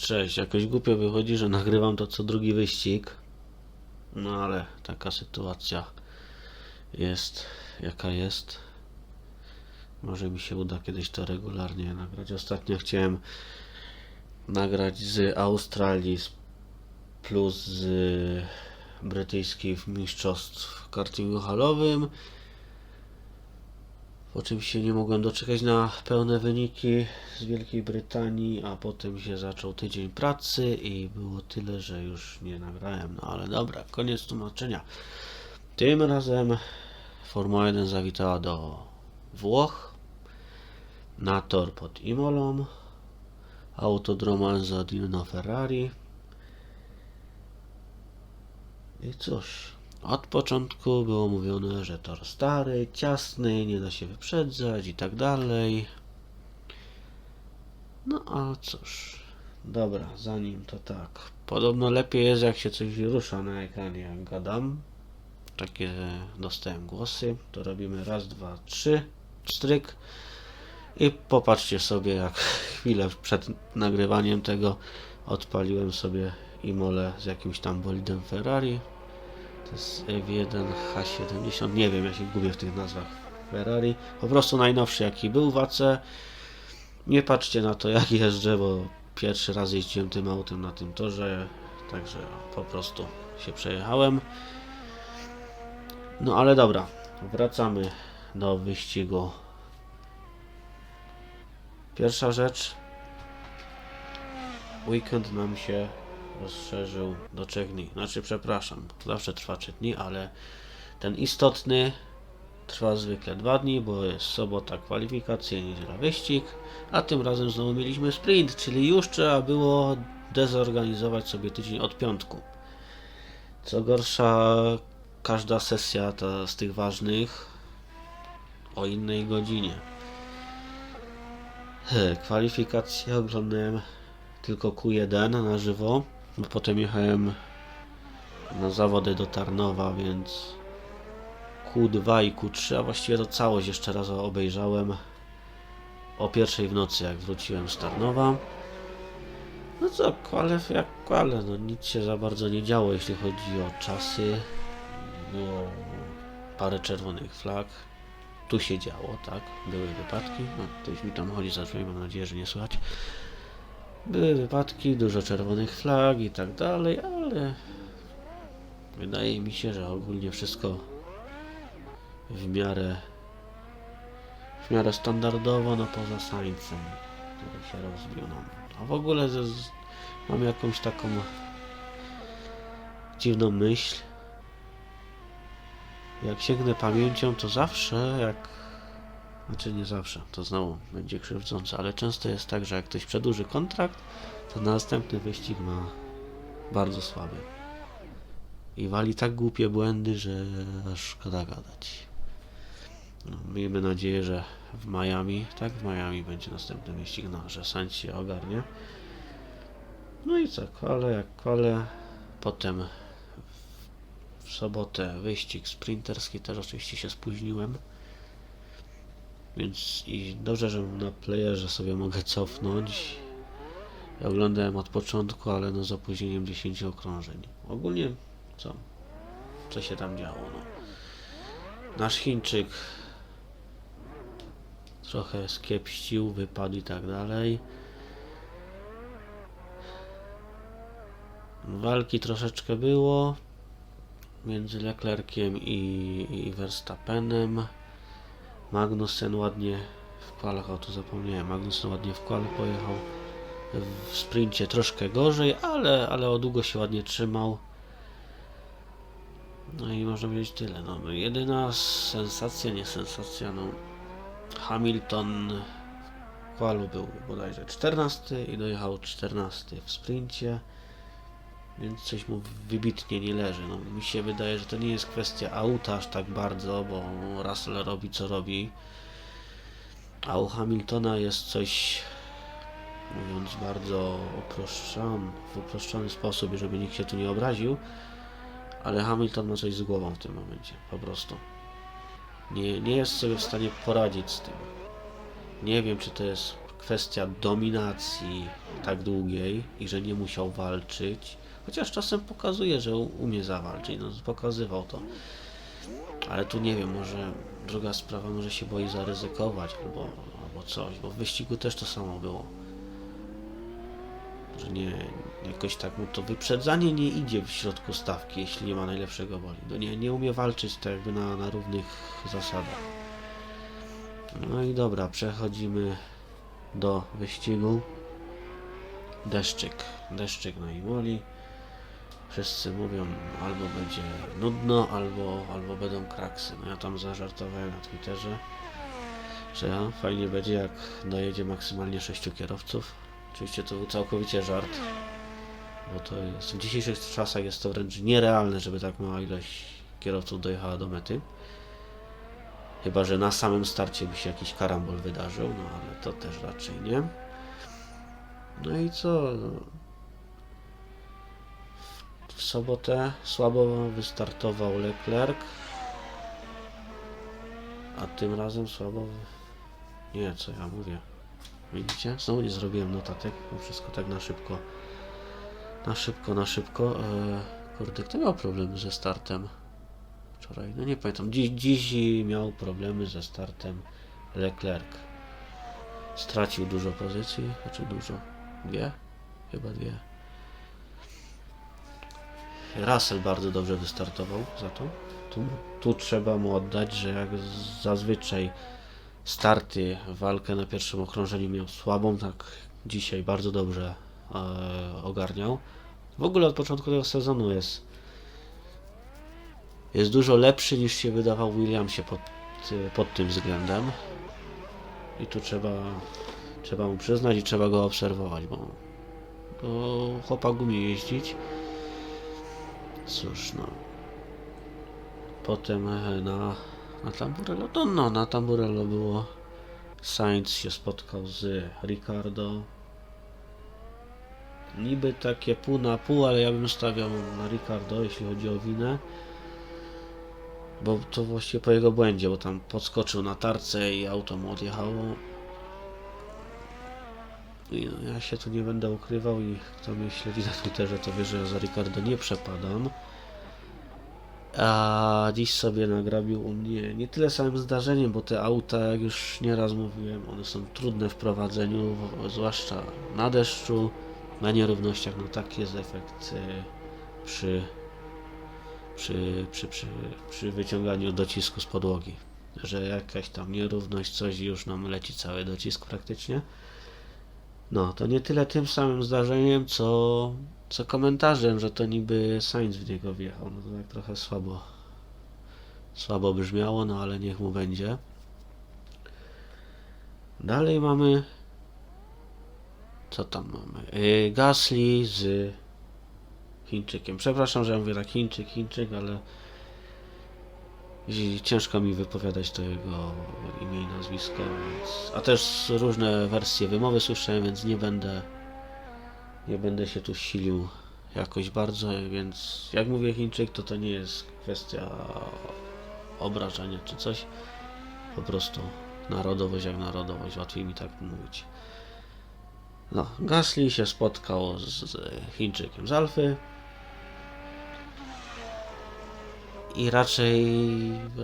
Cześć, jakoś głupio wychodzi, że nagrywam to co drugi wyścig. No ale taka sytuacja jest jaka jest. Może mi się uda kiedyś to regularnie nagrać. Ostatnio chciałem nagrać z Australii plus z brytyjskich mistrzostw kartingu halowym. Oczywiście nie mogłem doczekać na pełne wyniki z Wielkiej Brytanii, a potem się zaczął tydzień pracy i było tyle, że już nie nagrałem. No ale dobra, koniec tłumaczenia. Tym razem Formuła 1 zawitała do Włoch na tor pod Imolą. Autodrom Enzo Ferrari. I cóż, od początku było mówione, że tor stary, ciasny, nie da się wyprzedzać i tak dalej. No a cóż, dobra, zanim to tak. Podobno lepiej jest jak się coś rusza na ekranie, jak gadam. Takie dostałem głosy. To robimy raz, dwa, trzy, stryk. I popatrzcie sobie, jak chwilę przed nagrywaniem tego odpaliłem sobie Imole z jakimś tam bolidem Ferrari. To jest F1 H70. Nie wiem, ja się gubię w tych nazwach Ferrari. Po prostu najnowszy, jaki był w AC. Nie patrzcie na to, jak jeżdżę, bo pierwszy raz jeździłem tym autem na tym torze. Także po prostu się przejechałem. No ale dobra, wracamy do wyścigu. Pierwsza rzecz. Weekend nam się rozszerzył do trzech dni. Znaczy, przepraszam, zawsze trwa trzy dni, ale ten istotny trwa zwykle dwa dni, bo jest sobota kwalifikacje, niedziela wyścig, a tym razem znowu mieliśmy sprint, czyli już trzeba było dezorganizować sobie tydzień od piątku. Co gorsza, każda sesja ta z tych ważnych o innej godzinie. Kwalifikacje oglądałem tylko Q1 na żywo, bo potem jechałem na zawody do Tarnowa, więc Q2 i Q3, a właściwie to całość jeszcze raz obejrzałem o pierwszej w nocy, jak wróciłem z Tarnowa. No co, kwale jak kwale, no nic się za bardzo nie działo, jeśli chodzi o czasy. Było parę czerwonych flag. Tu się działo, tak? Były wypadki. No, ktoś mi tam chodzi za drzwi, mam nadzieję, że nie słychać. Były wypadki, dużo czerwonych flag i tak dalej, ale wydaje mi się, że ogólnie wszystko w miarę w miarę standardowo, no poza Saincem, który się rozbił nam. A w ogóle z, z, mam jakąś taką dziwną myśl. Jak sięgnę pamięcią, to zawsze jak znaczy nie zawsze, to znowu będzie krzywdzące, ale często jest tak, że jak ktoś przedłuży kontrakt, to na następny wyścig ma bardzo słaby. I wali tak głupie błędy, że aż szkoda gadać. No, miejmy nadzieję, że w Miami, tak, w Miami będzie następny wyścig, no, że Sainz się ogarnie. No i co, kole jak kole. Potem w sobotę wyścig sprinterski, też oczywiście się spóźniłem. Więc i dobrze, że na playerze sobie mogę cofnąć. Ja oglądałem od początku, ale no z opóźnieniem 10 okrążeń. Ogólnie co? Co się tam działo? No. Nasz Chińczyk trochę skiepścił, wypadł i tak dalej. Walki troszeczkę było między Leclerciem i, i Verstappenem. Magnussen ładnie w kwalach, o to zapomniałem, Magnussen ładnie w kwale pojechał. W sprincie troszkę gorzej, ale, ale o długo się ładnie trzymał. No i można powiedzieć tyle. No jedyna sensacja, nie sensacja, no Hamilton w kwalu był bodajże 14 i dojechał 14 w sprincie. Więc coś mu wybitnie nie leży. No, mi się wydaje, że to nie jest kwestia auta aż tak bardzo, bo Russell robi co robi. A u Hamiltona jest coś, mówiąc bardzo uproszczony, w uproszczony sposób, żeby nikt się tu nie obraził. Ale Hamilton ma coś z głową w tym momencie, po prostu. Nie, nie jest sobie w stanie poradzić z tym. Nie wiem, czy to jest kwestia dominacji tak długiej i że nie musiał walczyć. Chociaż czasem pokazuje, że umie zawalczyć, no pokazywał to. Ale tu nie wiem, może druga sprawa, może się boi zaryzykować albo, albo coś, bo w wyścigu też to samo było. Że nie, jakoś tak mu to wyprzedzanie nie idzie w środku stawki, jeśli nie ma najlepszego bolidu. Nie, nie umie walczyć tak jakby na, na równych zasadach. No i dobra, przechodzimy do wyścigu. Deszczyk, deszczyk na Imoli. Wszyscy mówią, albo będzie nudno, albo, albo będą kraksy. No ja tam zażartowałem na Twitterze, że fajnie będzie jak dojedzie maksymalnie sześciu kierowców. Oczywiście to był całkowicie żart, bo to jest, w dzisiejszych czasach jest to wręcz nierealne, żeby tak mała ilość kierowców dojechała do mety. Chyba, że na samym starcie by się jakiś karambol wydarzył, no ale to też raczej nie. No i co? No. W sobotę słabo wystartował Leclerc, a tym razem słabo. Nie, co ja mówię. Widzicie? Znowu nie zrobiłem notatek, bo wszystko tak na szybko. Na szybko, na szybko. E, kurde, kto miał problemy ze startem? Wczoraj, no nie pamiętam. Dziś, dziś miał problemy ze startem Leclerc. Stracił dużo pozycji, znaczy dużo. Dwie? Chyba dwie. Russell bardzo dobrze wystartował za to. Tu, tu trzeba mu oddać, że jak zazwyczaj starty, walkę na pierwszym okrążeniu miał słabą, tak dzisiaj bardzo dobrze e, ogarniał. W ogóle od początku tego sezonu jest jest dużo lepszy niż się wydawał Williamsie pod, ty- pod tym względem. I tu trzeba, trzeba mu przyznać i trzeba go obserwować, bo, bo chłopak umie jeździć. Cóż, no. Potem e, na, na Tamburello, no, no na Tamburello było Sainz się spotkał z Ricardo. Niby takie pół na pół, ale ja bym stawiał na Ricardo, jeśli chodzi o winę. Bo to właściwie po jego błędzie, bo tam podskoczył na tarce i auto mu odjechało. No, ja się tu nie będę ukrywał i kto mnie śledzi na Twitterze, to wie, że ja za Ricardo nie przepadam. A dziś sobie nagrabił u mnie nie tyle samym zdarzeniem, bo te auta, jak już nieraz mówiłem, one są trudne w prowadzeniu, zwłaszcza na deszczu, na nierównościach. No taki jest efekt y, przy, przy, przy, przy, przy wyciąganiu docisku z podłogi. Że jakaś tam nierówność, coś już nam leci cały docisk praktycznie. No, to nie tyle tym samym zdarzeniem, co, co komentarzem, że to niby Sainz w niego wjechał. No to tak trochę słabo. Słabo brzmiało, no ale niech mu będzie. Dalej mamy. Co tam mamy? Yy, Gasly z Chińczykiem. Przepraszam, że ja mówię tak Chińczyk, Chińczyk, ale ciężko mi wypowiadać to jego imię i nazwisko, więc... a też różne wersje wymowy słyszałem, więc nie będę nie będę się tu silił jakoś bardzo, więc jak mówię Chińczyk, to to nie jest kwestia obrażania czy coś, po prostu narodowość jak narodowość, łatwiej mi tak mówić. No, Gasly się spotkał z, Chińczykiem z Alfy, I raczej,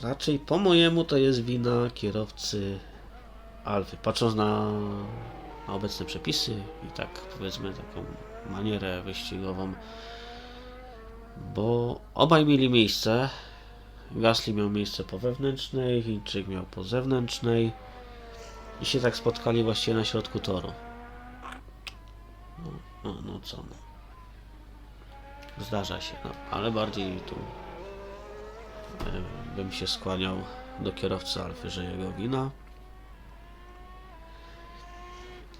raczej po mojemu to jest wina kierowcy Alfy. Patrząc na, na obecne przepisy i tak powiedzmy taką manierę wyścigową, bo obaj mieli miejsce. Gasly miał miejsce po wewnętrznej, Chińczyk miał po zewnętrznej i się tak spotkali właściwie na środku toru. No, no, no co no. Zdarza się, no, ale bardziej tu bym się skłaniał do kierowcy Alfy, że jego wina.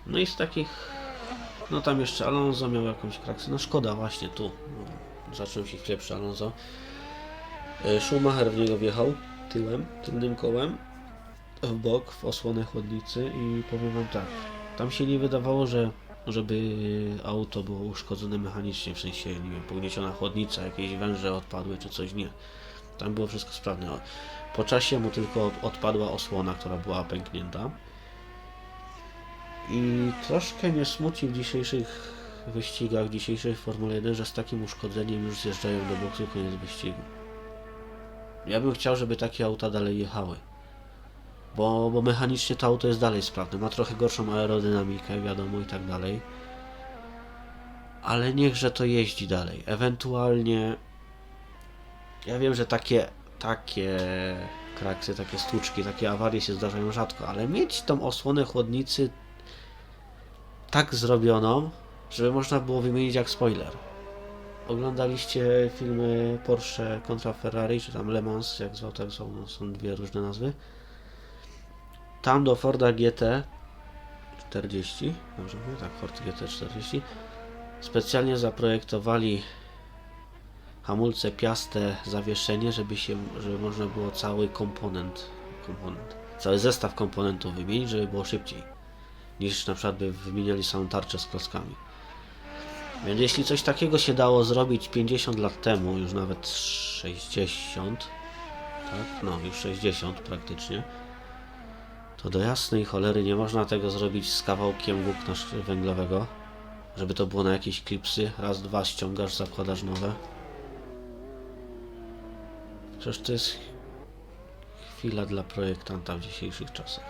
No i z takich, no tam jeszcze Alonso miał jakąś kraksę, no szkoda właśnie tu, no, zaczął się chwilę przy Alonso. E, Schumacher w niego wjechał tyłem, tylnym kołem w bok, w osłonę chłodnicy i powiem wam tak, tam się nie wydawało, że żeby auto było uszkodzone mechanicznie, w sensie, nie wiem, pognieciona chłodnica, jakieś węże odpadły czy coś, nie. Tam było wszystko sprawne. Po czasie mu tylko odpadła osłona, która była pęknięta. I troszkę mnie smuci w dzisiejszych wyścigach, w dzisiejszej Formule 1, że z takim uszkodzeniem już zjeżdżają do boksu koniec wyścigu. Ja bym chciał, żeby takie auta dalej jechały. Bo, bo mechanicznie to auto jest dalej sprawne. Ma trochę gorszą aerodynamikę, wiadomo, i tak dalej. Ale niechże to jeździ dalej. Ewentualnie. Ja wiem, że takie. takie kraksy, takie stłuczki, takie awarie się zdarzają rzadko, ale mieć tą osłonę chłodnicy tak zrobioną, żeby można było wymienić jak spoiler. Oglądaliście filmy Porsche kontra Ferrari, czy tam Le Mans, jak zwał, tak są, no, są dwie różne nazwy. Tam do Forda GT 40, dobrze mówię, tak, Ford GT 40, specjalnie zaprojektowali hamulce piaste zawieszenie, żeby się, żeby można było cały komponent, komponent, cały zestaw komponentów wymienić, żeby było szybciej niż na przykład by wymieniali samą tarczę z klockami. Więc jeśli coś takiego się dało zrobić 50 lat temu, już nawet 60, tak? No, już 60 praktycznie, to do jasnej cholery nie można tego zrobić z kawałkiem włókna węglowego, żeby to było na jakieś klipsy, raz, dwa ściągasz, zakładasz nowe. Przecież to jest chwila dla projektanta w dzisiejszych czasach.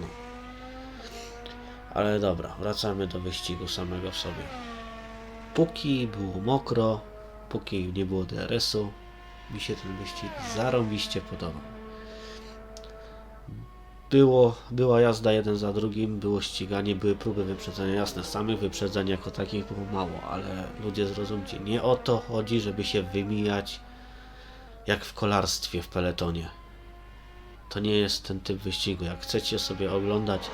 No. Ale dobra, wracamy do wyścigu samego w sobie. Póki było mokro, póki nie było DRS-u, mi się ten wyścig zarąbiście podobał. Było, była jazda jeden za drugim, było ściganie, były próby wyprzedzenia. Jasne, samych wyprzedzeń jako takich było mało, ale ludzie zrozumcie, nie o to chodzi, żeby się wymijać jak w kolarstwie w peletonie. To nie jest ten typ wyścigu. Jak chcecie sobie oglądać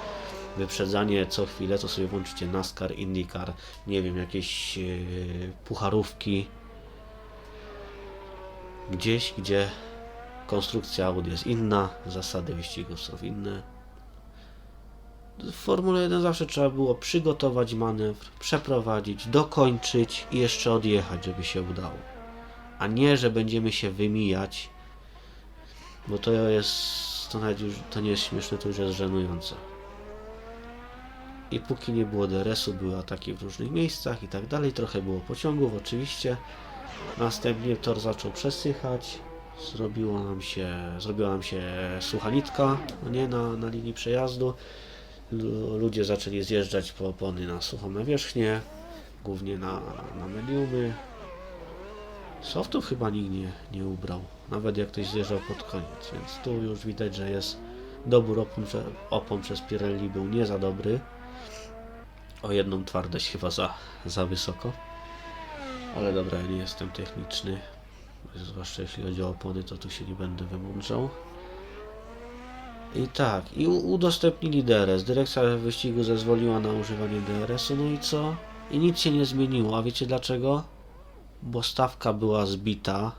wyprzedzanie co chwilę, to sobie włączycie NASCAR, IndyCar, nie wiem, jakieś yy, pucharówki. Gdzieś, gdzie konstrukcja aut jest inna, zasady wyścigów są inne. W Formule 1 zawsze trzeba było przygotować manewr, przeprowadzić, dokończyć i jeszcze odjechać, żeby się udało. A nie, że będziemy się wymijać, bo to jest, to nawet już, to nie jest śmieszne, to już jest żenujące. I póki nie było DRS-u, były ataki w różnych miejscach i tak dalej. Trochę było pociągów, oczywiście. Następnie tor zaczął przesychać. Zrobiło nam się, zrobiła nam się sucha nitka, no nie, na, na linii przejazdu. Lu- Ludzie zaczęli zjeżdżać po opony na suchą nawierzchnię, głównie na, na mediumy. Softów chyba nikt nie, nie ubrał, nawet jak ktoś zjeżdżał pod koniec, więc tu już widać, że jest dobór opon, opon przez Pirelli był nie za dobry. O jedną twardość chyba za, za wysoko. Ale dobra, ja nie jestem techniczny. Zwłaszcza jeśli chodzi o opony, to tu się nie będę wymądrzał. I tak, i udostępnili DRS. Dyrekcja wyścigu zezwoliła na używanie DRS-u, no i co? I nic się nie zmieniło. A wiecie dlaczego? Bo stawka była zbita.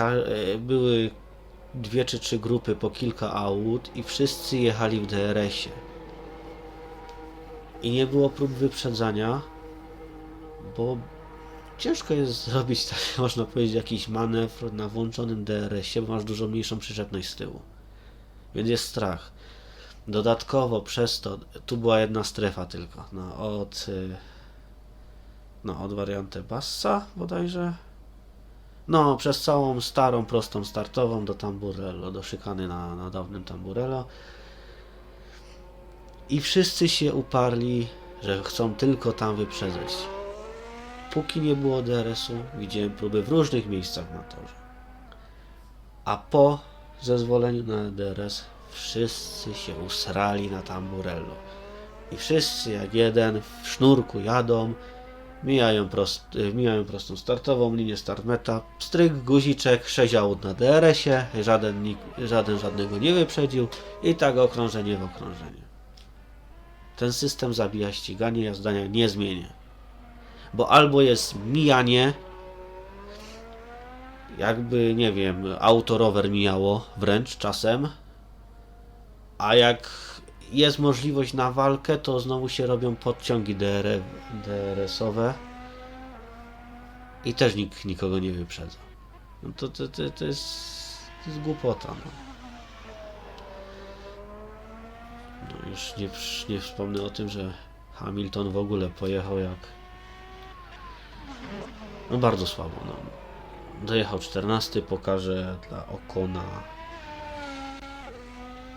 E, były dwie czy trzy grupy po kilka aut i wszyscy jechali w DRS-ie. I nie było prób wyprzedzania, bo ciężko jest zrobić, tak można powiedzieć, jakiś manewr na włączonym DRS-ie, bo masz dużo mniejszą przyczepność z tyłu. Więc jest strach. Dodatkowo przez to, tu była jedna strefa tylko, no od, y, no od wariantę Bassa bodajże. No, przez całą starą, prostą startową do Tamburello, do szykany na, na dawnym Tamburello. I wszyscy się uparli, że chcą tylko tam wyprzedzać. Póki nie było DRS-u, widziałem próby w różnych miejscach na torze. A po zezwoleniu na DRS wszyscy się usrali na Tamburello. I wszyscy jak jeden w sznurku jadą, mijają, prost, y, mijają prostą startową linię start-meta, stryk, guziczek, 6 aut na DRS-ie, żaden, żaden żadnego nie wyprzedził i tak okrążenie w okrążenie. Ten system zabija ściganie, ja zdania nie zmienię. Bo albo jest mijanie, jakby, nie wiem, autorower mijało wręcz czasem, a jak jest możliwość na walkę, to znowu się robią podciągi DR, DRS-owe i też nikt nikogo nie wyprzedza. No to, to, to, to, jest, to jest głupota. No. już nie, nie wspomnę o tym, że Hamilton w ogóle pojechał jak... No bardzo słabo, no. Dojechał 14, pokaże dla Okona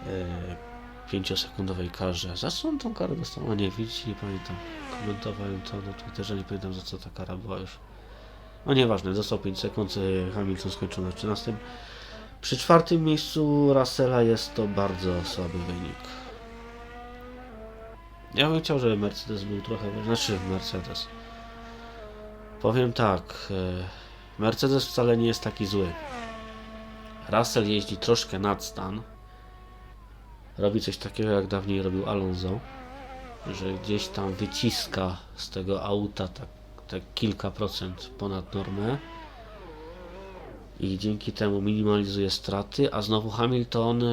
e, 5-sekundowej karze. Za co on tą karę dostał? A nie, widzicie, nie pamiętam. Komentowałem to na Twitterze, nie pamiętam za co ta kara była już. No nieważne, dostał 5 sekund, e, Hamilton skończył na 13. Przy czwartym miejscu Russella jest to bardzo słaby wynik. Ja bym chciał, żeby Mercedes był trochę, znaczy Mercedes. Powiem tak, e, Mercedes wcale nie jest taki zły. Russell jeździ troszkę nad stan. Robi coś takiego, jak dawniej robił Alonso, że gdzieś tam wyciska z tego auta tak, kilka procent ponad normę i dzięki temu minimalizuje straty, a znowu Hamilton e,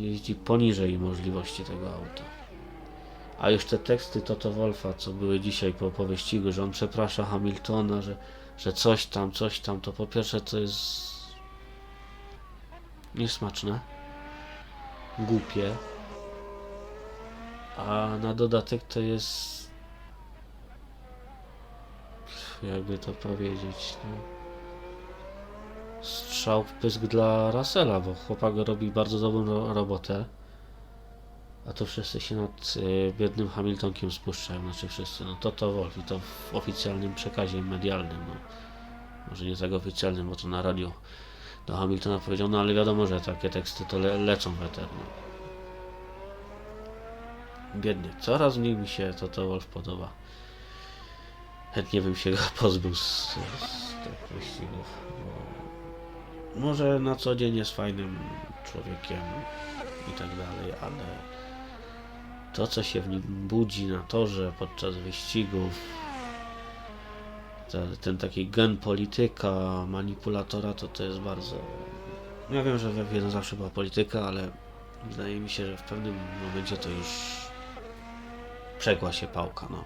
jeździ poniżej możliwości tego auta. A już te teksty Toto Wolfa, co były dzisiaj po, po wyścigu, że on przeprasza Hamiltona, że, że coś tam, coś tam, to po pierwsze to jest niesmaczne, głupie, a na dodatek to jest jakby to powiedzieć, no strzał w pysk dla Russella, bo chłopak robi bardzo dobrą ro robotę. A to wszyscy się nad y, biednym Hamiltonkiem spuszczają, znaczy wszyscy, no to to Wolf i to w oficjalnym przekazie medialnym, no. Może nie tak oficjalnym, bo to na radio do Hamiltona powiedział, no ale wiadomo, że takie teksty to le lecą w eter, no. Biedny, coraz mniej mi się to to Wolf podoba. Chętnie bym się go pozbył z, z tych wyścigów, bo może na co dzień jest fajnym człowiekiem i tak dalej, ale to, co się w nim budzi na torze podczas wyścigów, te, ten taki gen polityka, manipulatora, to to jest bardzo. Ja wiem, że we F1 zawsze była polityka, ale wydaje mi się, że w pewnym momencie to już przegła się pałka, no.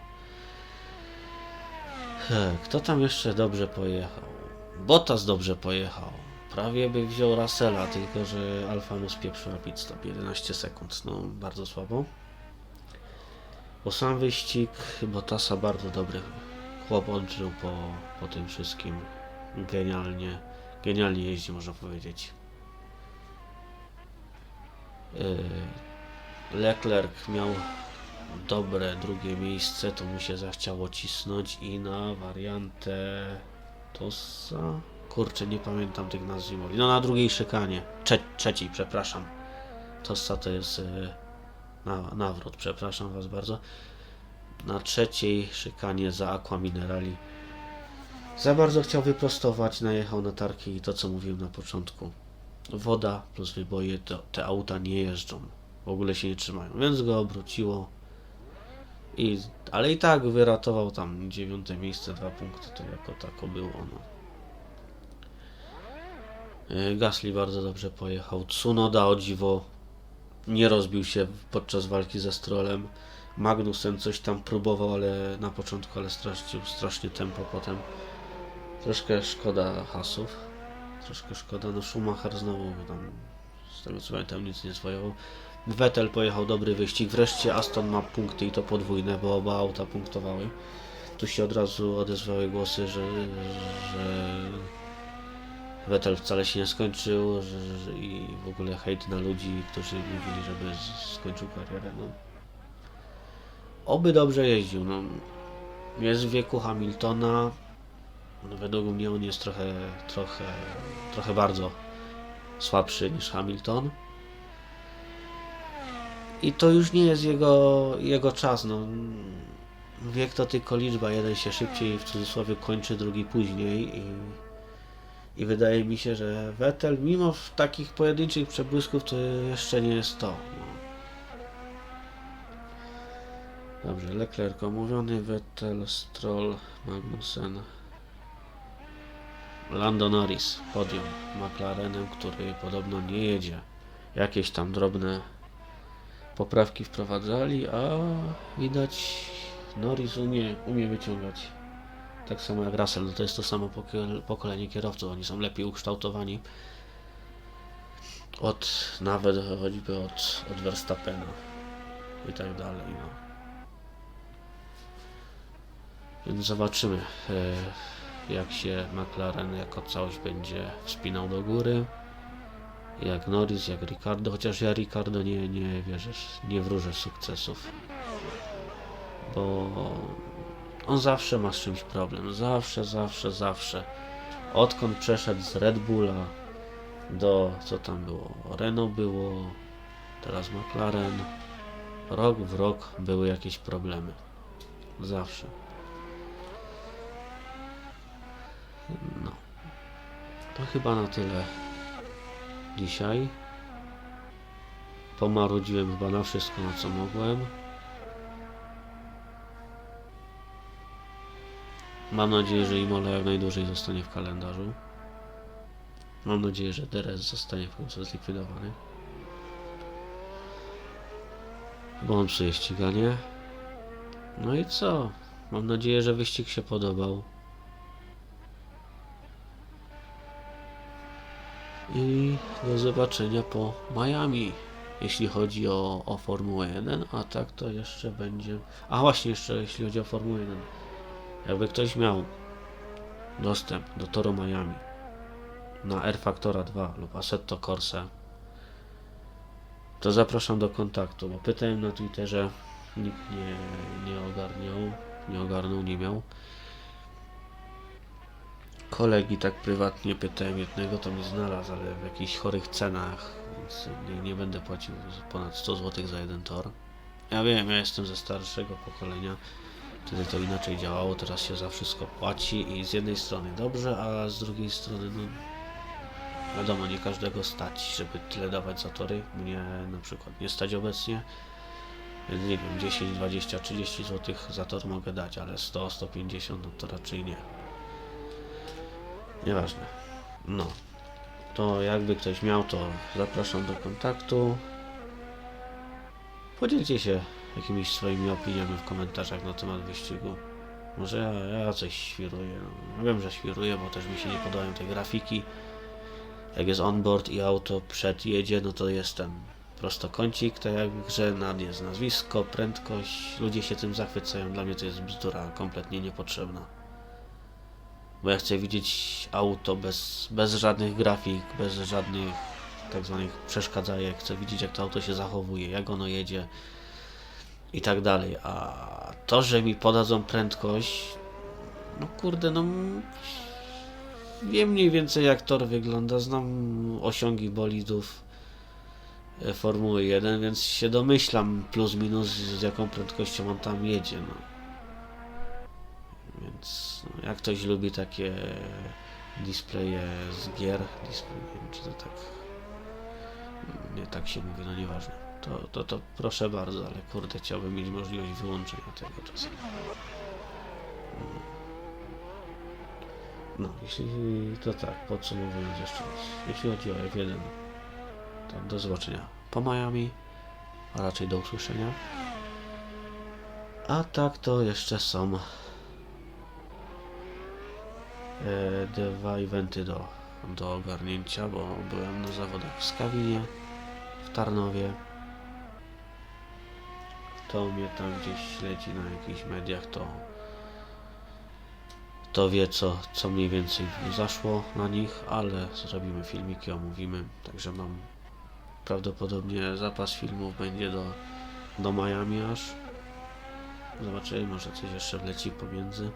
Kto tam jeszcze dobrze pojechał? Bottas dobrze pojechał. Prawie by wziął Russella, tylko że Alfa mu spieprzyła pit stop 11 sekund. No, bardzo słabo. Bo sam wyścig Bottasa bardzo dobry. Chłop odżył po, po tym wszystkim. Genialnie. Genialnie jeździ, można powiedzieć. Yy, Leclerc miał dobre drugie miejsce, to mu się zachciało cisnąć i na wariantę Tosa. Kurczę, nie pamiętam tych nazw. No na drugiej szykanie. Cze trzeciej, przepraszam. Tossa to jest yy, na, nawrót, przepraszam was bardzo. Na trzeciej szykanie za Aqua Minerali. Za bardzo chciał wyprostować, najechał na tarki i to co mówiłem na początku. Woda plus wyboje, to te auta nie jeżdżą. W ogóle się nie trzymają, więc go obróciło. I, ale i tak wyratował tam dziewiąte miejsce, dwa punkty, to jako tako było. No. E, Gasly bardzo dobrze pojechał. Tsunoda o dziwo nie rozbił się podczas walki ze Strollem. Magnussen coś tam próbował, ale na początku, ale stracił strasznie tempo potem. Troszkę szkoda hasów. Troszkę szkoda. No Schumacher znowu tam z tego co pamiętam nic nie swojował. Vettel pojechał dobry wyścig. Wreszcie Aston ma punkty i to podwójne, bo oba auta punktowały. Tu się od razu odezwały głosy, że, że Vettel wcale się nie skończył że, że, i w ogóle hejt na ludzi, którzy mówili, żeby skończył karierę. No. Oby dobrze jeździł. No. Jest w wieku Hamiltona. No, według mnie on jest trochę, trochę, trochę bardzo słabszy niż Hamilton. I to już nie jest jego, jego czas. No. Wiek to tylko liczba. Jeden się szybciej w cudzysłowie kończy, drugi później. I, i wydaje mi się, że Vettel, mimo takich pojedynczych przebłysków, to jeszcze nie jest to. No. Dobrze, Leclerc omówiony, Vettel, Stroll, Magnussen, Lando Norris, podium McLarenem, który podobno nie jedzie. Jakieś tam drobne poprawki wprowadzali, a widać Norris umie, umie wyciągać. Tak samo jak Russell, no to jest to samo pokolenie kierowców, oni są lepiej ukształtowani od, nawet choćby od, od Verstappena. i tak dalej. No. Więc zobaczymy, e, jak się McLaren jako całość będzie wspinał do góry. Jak Norris, jak Ricardo, chociaż ja Ricardo nie, nie wierzę, nie wróżę sukcesów. Bo on zawsze ma z czymś problem. Zawsze, zawsze, zawsze. Odkąd przeszedł z Red Bulla do, co tam było, Renault było, teraz McLaren. Rok w rok były jakieś problemy. Zawsze. No. To chyba na tyle dzisiaj. Pomarudziłem chyba na wszystko, na co mogłem. Mam nadzieję, że Imola jak najdłużej zostanie w kalendarzu. Mam nadzieję, że DRS zostanie w końcu zlikwidowany. Bo on psuje ściganie. No i co? Mam nadzieję, że wyścig się podobał. I do zobaczenia po Miami, jeśli chodzi o, o Formułę 1, a tak to jeszcze będzie... A właśnie, jeszcze jeśli chodzi o Formułę 1. Jakby ktoś miał dostęp do Toro Miami na R Factora 2 lub Assetto Corsa, to zapraszam do kontaktu, bo pytałem na Twitterze, nikt nie, nie ogarniał, nie ogarnął, nie miał. Kolegi tak prywatnie pytałem jednego, to mi znalazł, ale w jakichś chorych cenach, więc nie, nie będę płacił ponad 100 zł za jeden tor. Ja wiem, ja jestem ze starszego pokolenia, wtedy to inaczej działało, teraz się za wszystko płaci i z jednej strony dobrze, a z drugiej strony no wiadomo, nie każdego stać, żeby tyle dawać za tory. Mnie na przykład nie stać obecnie. Więc nie wiem, 10, 20, 30 zł za tor mogę dać, ale 100, 150 no to raczej nie. Nieważne. No. To jakby ktoś miał, to zapraszam do kontaktu. Podzielcie się jakimiś swoimi opiniami w komentarzach na temat wyścigu. Może ja, ja coś świruję. No, wiem, że świruję, bo też mi się nie podobają te grafiki. Jak jest onboard i auto przed jedzie, no to jest ten prostokącik, tak jak grze, nad jest nazwisko, prędkość. Ludzie się tym zachwycają. Dla mnie to jest bzdura, kompletnie niepotrzebna. Bo ja chcę widzieć auto bez, bez żadnych grafik, bez żadnych tak zwanych przeszkadzajek. Chcę widzieć jak to auto się zachowuje, jak ono jedzie i tak dalej. A to, że mi podadzą prędkość, no kurde, no wiem mniej więcej jak tor wygląda, znam osiągi bolidów e, Formuły 1, więc się domyślam plus minus z jaką prędkością on tam jedzie. No. Więc jak ktoś lubi takie displeje z gier, display, nie wiem czy to tak nie tak się mówi, no nieważne. To, to, to proszę bardzo, ale kurde chciałbym mieć możliwość wyłączenia tego czasami. No, jeśli to tak, podsumowując jeszcze raz. Jeśli chodzi o F1, to do zobaczenia po Miami, a raczej do usłyszenia. A tak to jeszcze są dwa eventy do, do ogarnięcia, bo byłem na zawodach w Skawinie, w Tarnowie. Kto mnie tam gdzieś śledzi na jakichś mediach, to to wie co, co mniej więcej zaszło na nich, ale zrobimy filmiki, omówimy, także mam prawdopodobnie zapas filmów będzie do, do Miami aż. Zobaczymy, może coś jeszcze wleci pomiędzy.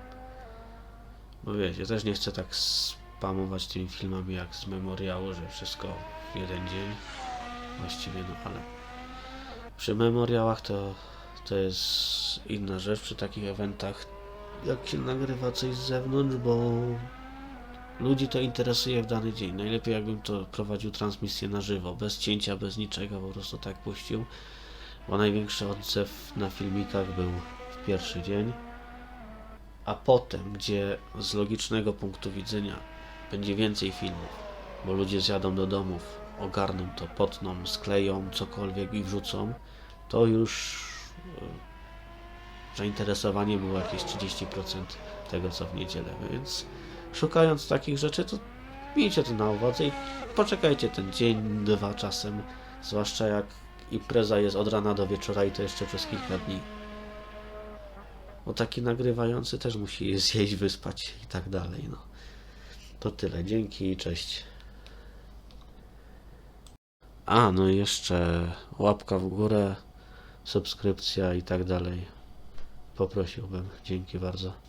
Bo wiecie, też nie chcę tak spamować tymi filmami jak z memoriału, że wszystko w jeden dzień. Właściwie, no ale przy memoriałach to, to jest inna rzecz, przy takich eventach jak się nagrywa coś z zewnątrz, bo ludzi to interesuje w dany dzień. Najlepiej jakbym to prowadził transmisję na żywo, bez cięcia, bez niczego, po prostu tak puścił. Bo największy odzew na filmikach był w pierwszy dzień, a potem, gdzie z logicznego punktu widzenia będzie więcej filmów, bo ludzie zjadą do domów, ogarną to, potną, skleją cokolwiek i wrzucą, to już zainteresowanie było jakieś 30% tego co w niedzielę, więc szukając takich rzeczy, to miejcie to na uwadze i poczekajcie ten dzień, dwa czasem, zwłaszcza jak impreza jest od rana do wieczora i to jeszcze przez kilka dni. Bo taki nagrywający też musi zjeść, wyspać i tak dalej, no. To tyle, dzięki i cześć. A, no i jeszcze łapka w górę, subskrypcja i tak dalej. Poprosiłbym. Dzięki bardzo.